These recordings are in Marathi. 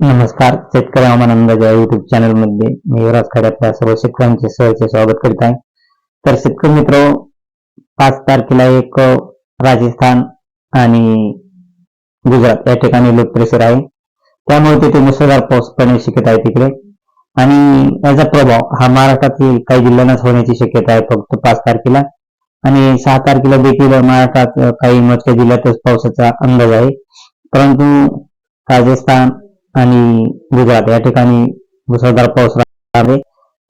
नमस्कार शेतकरी हवामानंदाज या युट्यूब चॅनलमध्ये मी युवराज खड्यातल्या सर्व शेतकऱ्यांचे सहर्ष स्वागत करीत आहे. तर शेतकरी मित्र पाच तारखेला एक राजस्थान आणि गुजरात या ठिकाणी लो प्रेशर आहे. त्यामुळे तिथे मुसळधार पाऊस पडण्याची शक्यता आहे तिकडे. आणि याचा प्रभाव हा महाराष्ट्रातील काही जिल्ह्यांनाच होण्याची शक्यता आहे फक्त पाच तारखेला. आणि सहा तारखेला देखील महाराष्ट्रात काही मोठ्या जिल्ह्यातच पावसाचा अंदाज आहे. परंतु राजस्थान आणि गुजरात या ठिकाणी मुसळधार पाऊस राहणार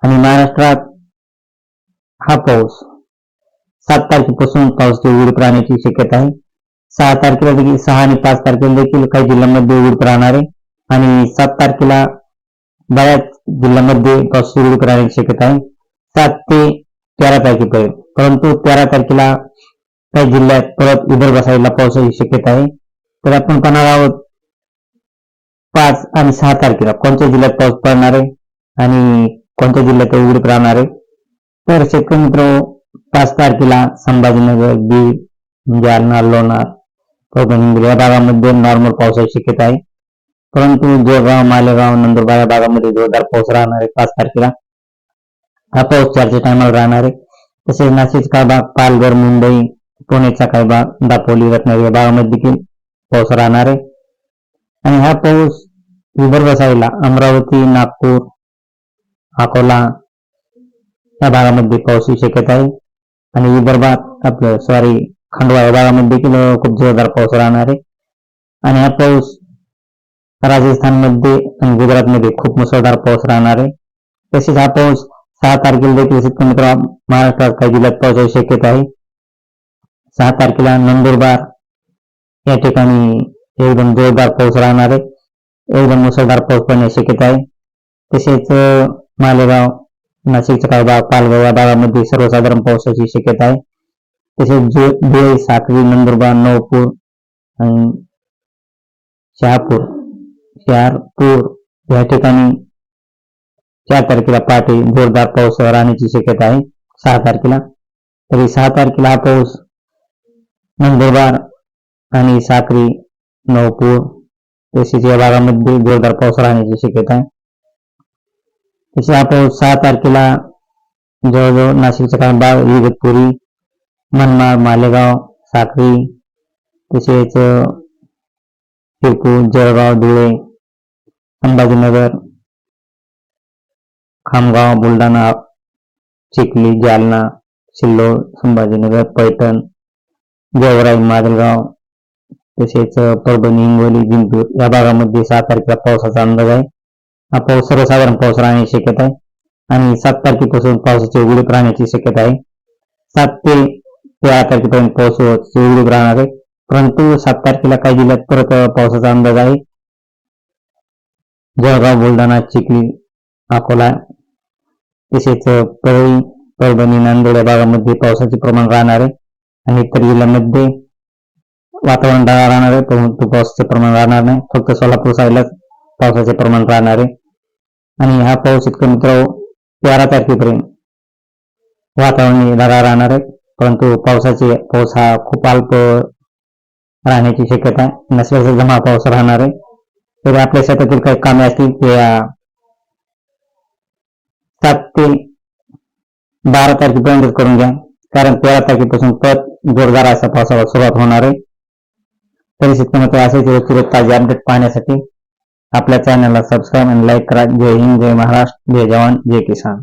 आणि महाराष्ट्रात हा पाऊस सात तारखेपासून पाऊस उघडीप राहण्याची शक्यता आहे. सहा तारखेला देखील सहा आणि पाच तारखेला देखील काही जिल्ह्यांमध्ये उघडीप राहणार आहे. आणि सात तारखेला बऱ्याच जिल्ह्यांमध्ये पाऊस उघडीप राहण्याची शक्यता आहे. सात ते तेरा तारखेपर्यंत परंतु तेरा तारखेला काही जिल्ह्यात परत विदर्भ साईडला पावसाची शक्यता आहे. तर आपण पाहणार आहोत पाच आणि सहा तारखेला कोणत्या जिल्ह्यात पाऊस पडणार आहे आणि कोणत्या जिल्ह्यात उघडीप राहणार आहे? तर शेतकरी मित्र पाच तारखेला संभाजीनगर बीड म्हणजे जालना लोणार परभणी या भागामध्ये नॉर्मल पावसाची शक्यता आहे. परंतु जोरगाव मालेगाव नंदुरबार या भागामध्ये जोरदार पाऊस राहणार आहे पाच तारखेला. हा पाऊस चारच्या टायमाला राहणार आहे. तसेच नाशिक काय भाग पालघर मुंबई पुण्याचा काही भाग दापोली रत्नागिरी या भागामध्ये देखील पाऊस राहणार आहे. आणि हा पाऊस विदर्भ साईडला अमरावती नागपूर अकोला या भागामध्ये पाऊसची शक्यता आहे. आणि विदर्भात आपलं सॉरी खंडवा या भागामध्ये देखील खूप जोरदार पाऊस राहणार आहे. आणि हा पाऊस राजस्थानमध्ये आणि गुजरातमध्ये खूप मुसळधार पाऊस राहणार आहे. तसेच हा पाऊस सहा तारखेला देखील शेतकरी महाराष्ट्रात काही जिल्ह्यात पावसाची शक्यता आहे. सहा तारखेला नंदुरबार या ठिकाणी एकदम जोरदार पाऊस राहणार आहे एकदम मुसळधार पाऊस पडण्याची शक्यता आहे तसेच अं, मालेगाव नाशिकचा काही भाग पालगाव या भागामध्ये सर्वसाधारण पावसाची शक्यता आहे तसेच धुळे साक्री नंदुरबार नवपूर आणि शहापूर शहापूर या ठिकाणी चार तारखेला पहाटे जोरदार पाऊस राहण्याची शक्यता आहे सहा तारखेला तरी सहा तारखेला हा पाऊस नंदुरबार आणि साक्री नवपूर तसेच या भागामध्ये जोरदार पाऊस राहण्याची शक्यता आहे. तसेच हा पाऊस सहा तारखेला जवळजवळ नाशिकचा काही भाग इगतपुरी मनमाड मालेगाव साखरी तसेच शिरपूर जळगाव धुळे संभाजीनगर खामगाव बुलढाणा चिखली जालना सिल्लोड संभाजीनगर पैठण देवराई माजलगाव तसेच परभणी हिंगोली जिंतूर या भागामध्ये सहा तारखेला पावसाचा अंदाज आहे. हा पाऊस सर्वसाधारण पाऊस राहण्याची शक्यता आहे आणि सात तारखेपासून पावसाची उघडीप राहण्याची शक्यता आहे. सात ते तेरा तारखेपर्यंत पाऊस उघडीप राहणार आहे. परंतु सात तारखेला काही जिल्ह्यात परत पावसाचा अंदाज आहे. जळगाव बुलढाणा चिखली अकोला तसेच परळी परभणी नांदेड या भागामध्ये पावसाचे प्रमाण राहणार आहे. आणि इतर जिल्ह्यांमध्ये वातावरण ढगाळ राहणार आहे परंतु पावसाचे प्रमाण राहणार नाही. फक्त सोलापूर साईडलाच पावसाचे प्रमाण राहणार आहे. आणि हा पाऊस इतकं मित्र हो, तेरा तारखेपर्यंत वातावरण ढगाळ राहणार आहे. परंतु पावसाचे पाऊस हा खूप अल्प राहण्याची शक्यता आहे. नसल्याचा जमा पाऊस राहणार आहे. तरी आपल्या शेतातील काही कामे असतील ते सात ते बारा तारखेपर्यंतच करून घ्या. कारण तेरा तारखेपासून परत जोरदार असा पावसाला सुरुवात होणार आहे. तरी शेतकरी असेच रोजची ताजे अपडेट पाहण्यासाठी आपल्या चॅनलला सबस्क्राईब आणि लाईक करा. जय हिंद जय महाराष्ट्र जय जवान जय किसान.